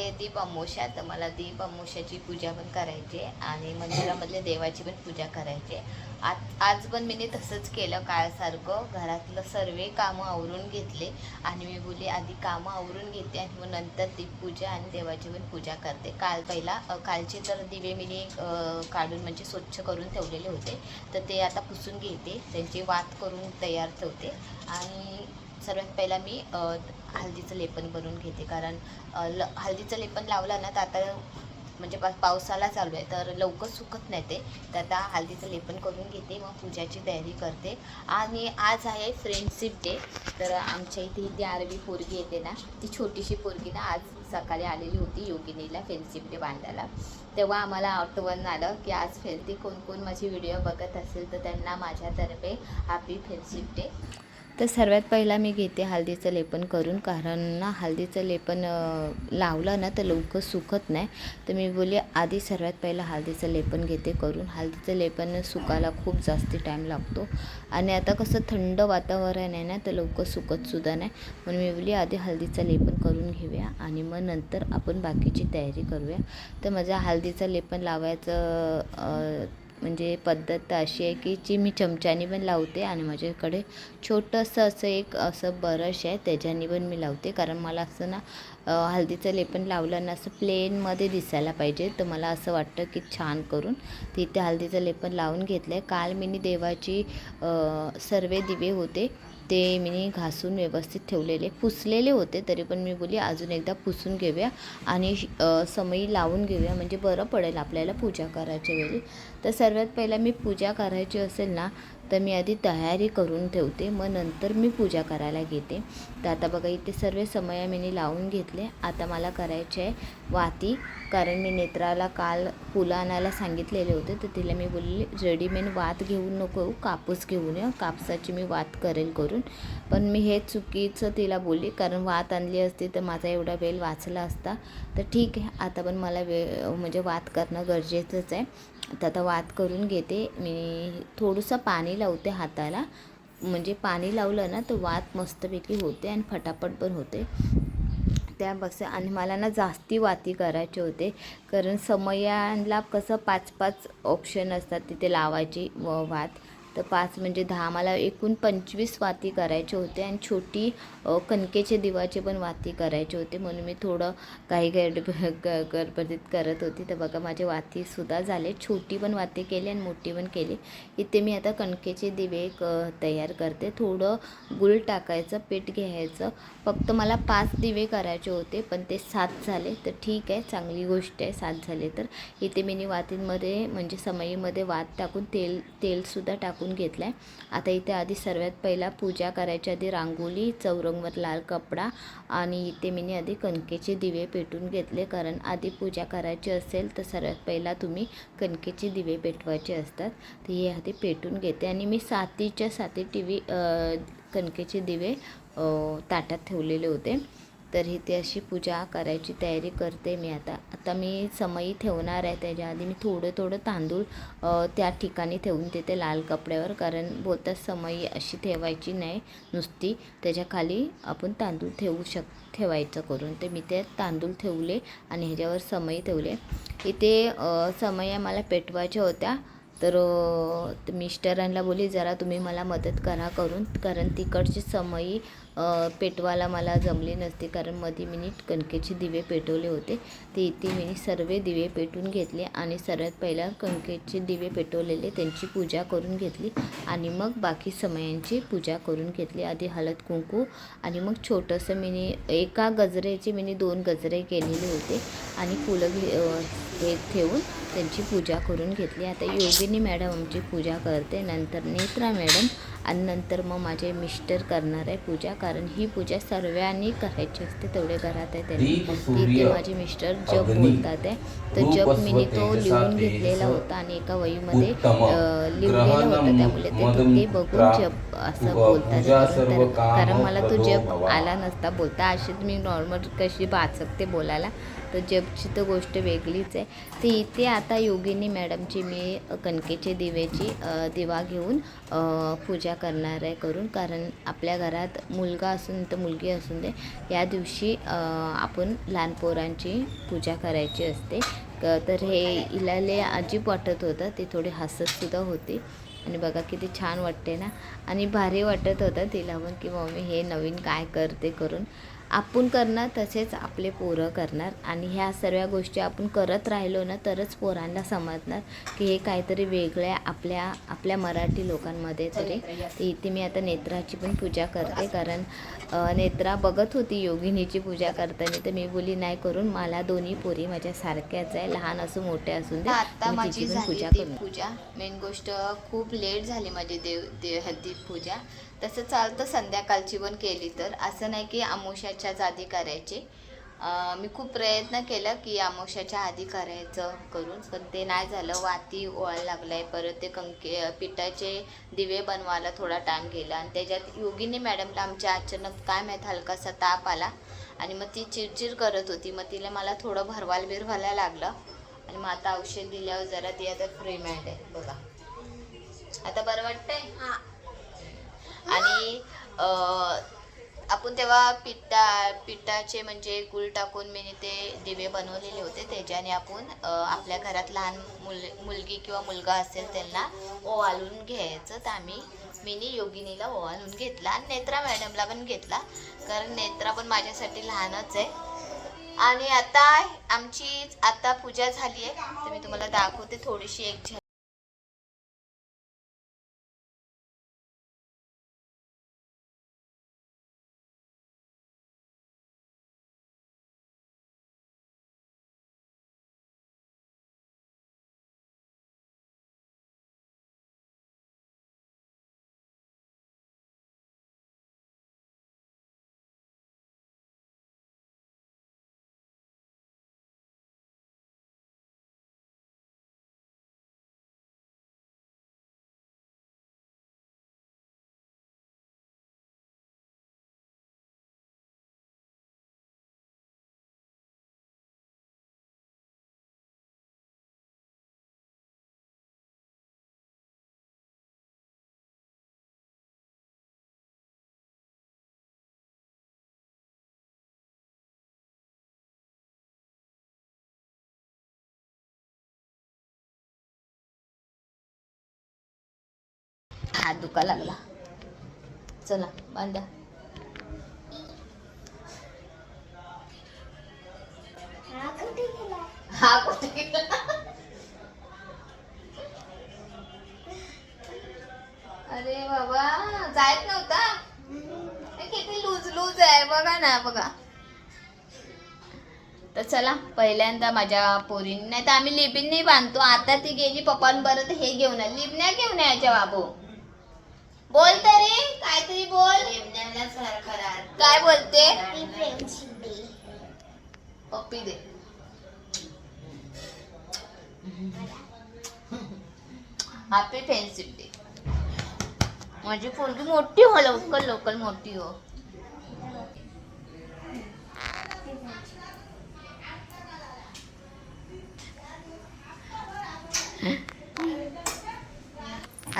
आहे दीप अमोशा तर मला दीप अमोशाची पूजा पण करायची आहे आणि मंदिरामधल्या देवाची पण पूजा करायची आहे. आज आज पण मी तसंच केलं काळसारखं. घरातलं सर्व कामं आवरून घेतले आणि मी बोली आधी कामं आवरून घेते आणि मग नंतर दीपपूजा आणि देवाची पण पूजा करते. काल पहिला कालचे तर दिवे मी काढून म्हणजे स्वच्छ करून ठेवलेले होते. तर ते आता पुसून घेते. त्यांची वात करून तयार ठेवते. आणि सर्वात पहिला मी हळदीचं लेपन बनवून घेते. कारण ल हळदीचं लेपन लावलं ना तर आता म्हणजे पा पावसाला चालू आहे तर लवकर सुकत नाही ते. तर आता हळदीचं लेपन करून घेते मग पूजाची तयारी करते. आणि आज आहे फ्रेंडशिप डे तर आमच्या इथे ती आरवी पोरगी येते ना ती छोटीशी पोरगी ना आज सकाळी आलेली होती योगिनीला फ्रेंडशिप डे बांधायला. तेव्हा आम्हाला आठवण आलं की आज फेलती कोण कोण माझी व्हिडिओ बघत असेल तर त्यांना माझ्यातर्फे हॅपी फ्रेंडशिप डे तर सर्वात पहिला मी घेते हळदीचं लेपन करून कारण ना हळदीचं लेपन लावलं ना तर लवकर सुकत नाही. तर मी बोलली आधी सर्वात पहिला हळदीचं लेपन घेते करून. हळदीचं लेपन सुकायला खूप जास्त टाईम लागतो. आणि आता कसं थंड वातावरण आहे ना तर लवकर सुकतसुद्धा नाही. म्हणून मी बोलली आधी हळदीचं लेपन करून घेऊया आणि मग नंतर आपण बाकीची तयारी करूया. तर माझ्या हळदीचं लेपन लावायचं म्हणजे पद्धत अशी आहे की जी मी चमच्याने पण लावते आणि माझ्याकडे छोटंसं असं एक असं बरश आहे त्याच्याने पण मी लावते. कारण मला असं ना हळदीचं लेपन लावलं ना असं प्लेनमध्ये दिसायला पाहिजे. तर मला असं वाटतं की छान करून तिथे हळदीचं लेपन लावून घेतलं आहे काल मी देवाची सर्वे सर्व दिवे होते. ते मी घासून व्यवस्थित ठेवलेले. पुसलेले होते तरी पण मी बोली अजून एकदा पुसून घेऊया आणि समई लावून घेऊया. म्हणजे बरं पडेल आपल्याला पूजा करायच्या वेळी. तर सर्वात पहिला मी पूजा करायची असेल ना तर मी आधी तयारी करून ठेवते मग नंतर मी पूजा करायला घेते. तर आता बघा इथे सर्व समया मी लावून घेतले. आता मला करायचे आहे वाती कारण मी नेत्राला काल फुलं आणायला सांगितलेले होते तर तिला मी बोलले रेडीमेड वात घेऊन नको कापूस घेऊन ये कापसाची मी वात करेल करून. पण मी हे चुकीचं तिला बोलली कारण वात आणली असती तर माझा एवढा वेळ वाचला असता. तर ठीक आहे आता पण मला वेळ म्हणजे वात करणं गरजेचंच आहे. आता वात करून घेते. मी थोडंसं पाणी लावते हाताला. म्हणजे पाणी लावलं ना तर वात मस्तपैकी होते आणि फटाफट पण होते. त्या बस आणि मला ना जास्ती वाती करायचे होते. कारण समयांना कसं पाच पाच ऑप्शन असतात तिथे लावायची व वात. तर पाच म्हणजे दहा. मला एकूण पंचवीस वाती करायचे होते आणि छोटी कणकेचे दिवाचे पण वाती करायचे होते. म्हणून मी थोडं काही गड ग- गडबडीत करत होती. तर बघा माझे वातीसुद्धा झाले. छोटी पण वाती केली आणि मोठी पण केली. इथे मी आता कणकेचे दिवे क तयार करते. थोडं गुळ टाकायचं पीठ घ्यायचं. फक्त मला पाच दिवे करायचे होते पण ते सात झाले. तर ठीक आहे चांगली गोष्ट आहे सात झाले तर. इथे मी वातींमध्ये म्हणजे समईमध्ये वात टाकून तेल तेलसुद्धा टाकून घेतला आहे आता इथे आधी सर्वात पहिला पूजा करायच्या आधी रांगोळी चौरंगवर लाल कपडा आणि इथे मी आधी कणकेचे दिवे पेटून घेतले. कारण आधी पूजा करायची असेल तर सर्वात पहिला तुम्ही कणकेचे दिवे पेटवायचे असतात. तर हे आधी पेटून घेते. आणि मी सातीच्या साती टी व्ही कणकेचे दिवे ताटात ठेवलेले होते. तर इथे अशी पूजा करायची तयारी करते मी आता. आता मी समई ठेवणार आहे त्याच्या आधी मी थोडं थोडं तांदूळ त्या ठिकाणी ठेवून देते लाल कपड्यावर कारण बोलतात समई अशी ठेवायची नाही नुसती. त्याच्याखाली आपण तांदूळ ठेवू शक ठेवायचं करून. ते मी ते तांदूळ ठेवले आणि ह्याच्यावर समई ठेवले. इथे अ, समया मला पेटवायच्या होत्या. तर मिस्टरांना बोली जरा तुम्ही मला मदत करा करून कारण तिकडची समई पेटवायला मला जमली नसते कारण मध्ये मी कणकेचे दिवे पेटवले होते. ते इथे मी सर्व दिवे पेटून घेतले आणि सर्वात पहिला कणकेचे दिवे पेटवलेले त्यांची पूजा करून घेतली आणि मग बाकी समयांची पूजा करून घेतली. आधी हळद कुंकू आणि मग छोटंसं मिनी एका गजरेचे मी दोन गजरे केलेले होते आणि फुलं घे हे ठेवून त्यांची पूजा करून घेतली. आता योगिनी मॅडम आमची पूजा करते नंतर नेत्रा मॅडम आणि नंतर मग माझे मिस्टर करणार आहे पूजा. कारण ही पूजा सर्वांनी करायची असते तेवढे घरात आहे त्यांनी. सूर्य माझे मिस्टर जप बोलतात आहे. तर जप मी तो लिहून घेतलेला होता आणि एका वहीमध्ये लिहिलेलं होतं. त्यामुळे ते मदं ते बघून जप असं बोलतात कारण मला तो जप. आला नसता बोलता. अशीच मी नॉर्मल कशी वाचकते बोलायला. तर जपची तर गोष्ट वेगळीच आहे. तर इथे आता योगिनी मॅडमची मी कणकेचे दिवेची दिवा घेऊन पूजा करणार आहे करून. कारण आपल्या घरात मुलगा असून तर मुलगी असून दे या दिवशी आपण लहान पोरांची पूजा करायची असते. तर हे हिला लय अजीब वाटत होतं. ते थोडी हसतसुद्धा होती. आणि बघा किती छान वाटते ना. आणि भारी वाटत होतं तिला पण की मम्मी हे नवीन काय करते करून. आपण करणार तसेच आपले पोरं करणार. आणि ह्या सर्व गोष्टी आपण करत राहिलो ना तरच पोरांना समजणार की हे काहीतरी वेगळं आहे आपल्या आपल्या मराठी लोकांमध्ये तरी. इथे मी आता नेत्राची पण पूजा करते. कारण नेत्रा बघत होती योगिनीची पूजा करताना. तर मी बोली नाही करून मला दोन्ही पोरी माझ्या सारख्याच आहे. लहान असो मोठे असून आता माझी पूजा पूजा. मेन गोष्ट खूप लेट झाली माझी देव देव पूजा. तसं चालतं संध्याकाळची पण केली तर. असं नाही की आमुष्याच्याच आधी करायची. मी खूप प्रयत्न केला की आमुष्याच्या आधी करायचं करून पण ते नाही झालं. वाती ओळायला लागलाय परत ते कंके पिठाचे दिवे बनवायला थोडा टाईम गेला. आणि त्याच्यात योगिनी मॅडमला आमच्या अचानक काय माहीत हलकासा ताप आला. आणि मग ती चिडचिड करत होती. मग तिला मला थोडं भरवाल बिरवायला लागलं. आणि मग आता औषध दिल्यावर जरा ती आता फ्री मॅड आहे. बघा. आता बरं वाटतंय? आणि आपण तेव्हा पिठा पिठाचे म्हणजे गुळ टाकून मी ते दिवे बनवलेले होते. त्याच्याने आपण आपल्या घरात लहान मुल मुलगी किंवा मुलगा असेल त्यांना ओवाळून घ्यायचं. तर आम्ही मीनी योगिनीला ओवाळून घेतला आणि नेत्रा मॅडमला पण घेतला. कारण नेत्रा पण माझ्यासाठी लहानच आहे. आणि आता आमची आता पूजा झाली आहे. तर मी तुम्हाला दाखवते थोडीशी एक झलक. हात दुखा लागला. चला बांधा. हा कुठे? अरे बाबा जायत नव्हता? किती लूज लूज आहे बघा ना बघा. तर चला पहिल्यांदा माझ्या पोरीने नाही तर आम्ही लिबिनी बांधतो. आता ती गेली पप्पांबरोबर हे घेऊन लिबण्या घेऊन यायच्या बाबू. बोल तरी काहीतरी बोल. काय बोलते? पप्पी दे. हॅपी फ्रेंडशिप डे माझी पोरगी मोठी हो लवकर लवकर मोठी हो.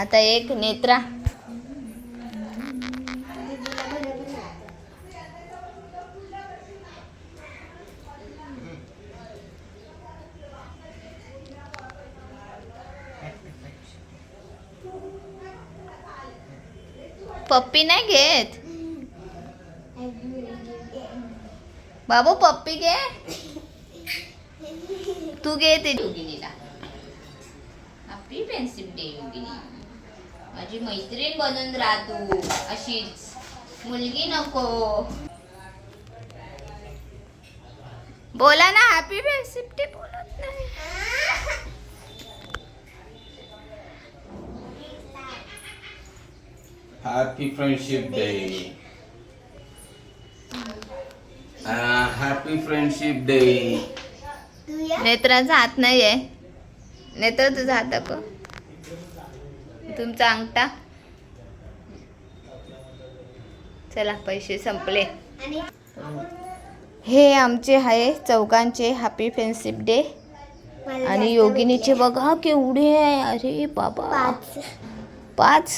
आता एक नेत्रा. पप्पी नाही घेत? बाबू पप्पी घे तू घे ते योगिनीला हॅपी फ्रेंडशिप डे योगिनी माझी मैत्रीण बनून अशीच. मुलगी नको. बोला ना हॅपी फ्रेंडशिप डे बोलत नाही. Happy Friendship Day. Uh, happy Friendship Day. नेत्राचा हात नाही आहे नेत्र तुझा हात दाखव. तुमचा अंगठा. चला पैसे संपले. हे आमचे आहे चौघांचे हॅपी फ्रेंडशिप डे आणि योगिनीचे बघा केवढे आहे. अरे बाबा. पाच?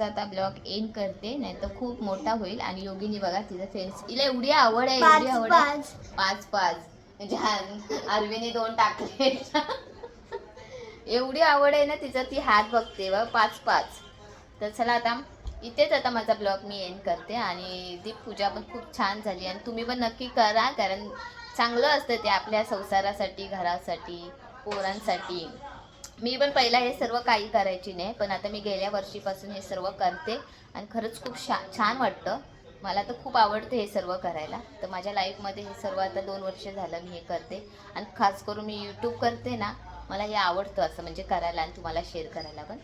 माझा आता ब्लॉग एंड करते नाही तर खूप मोठा होईल. आणि योगिनी बघा तिचं फ्रेंड्स हिला एवढी आवड आहे एवढी आवड आहे. पाच. पाच म्हणजे अरविने दोन टाकले. एवढी आवड आहे ना तिचं ती हात बघते व पाच पाच. तर चला आता इथेच आता माझा ब्लॉग मी एंड करते. आणि दीप पूजा पण खूप छान झाली. आणि तुम्ही पण नक्की करा कारण चांगलं असतं ते आपल्या संसारासाठी घरासाठी पोरांसाठी. मी पण पहिला हे सर्व काही करायची नाही पण आता मी गेल्या वर्षीपासून हे सर्व करते आणि खरंच खूप शा छान वाटतं. मला तर खूप आवडते हे सर्व करायला. तर माझ्या लाईफमध्ये हे सर्व आता दोन वर्ष झालं मी हे करते. आणि खास करून मी यूट्यूब करते ना मला हे आवडतं असं म्हणजे करायला आणि तुम्हाला शेअर करायला पण.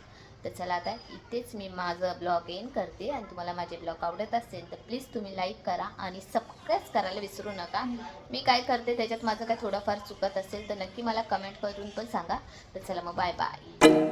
तर चला आता इथेच मी माझं ब्लॉग एन करते आणि तुम्हाला माझे ब्लॉग आवडत असेल तर प्लीज तुम्ही लाईक करा आणि सबस्क्राईब करायला विसरू नका. मी काय करते त्याच्यात माझं काय थोडंफार चुकत असेल तर नक्की मला कमेंट करून पण सांगा. तर चला मग बाय बाय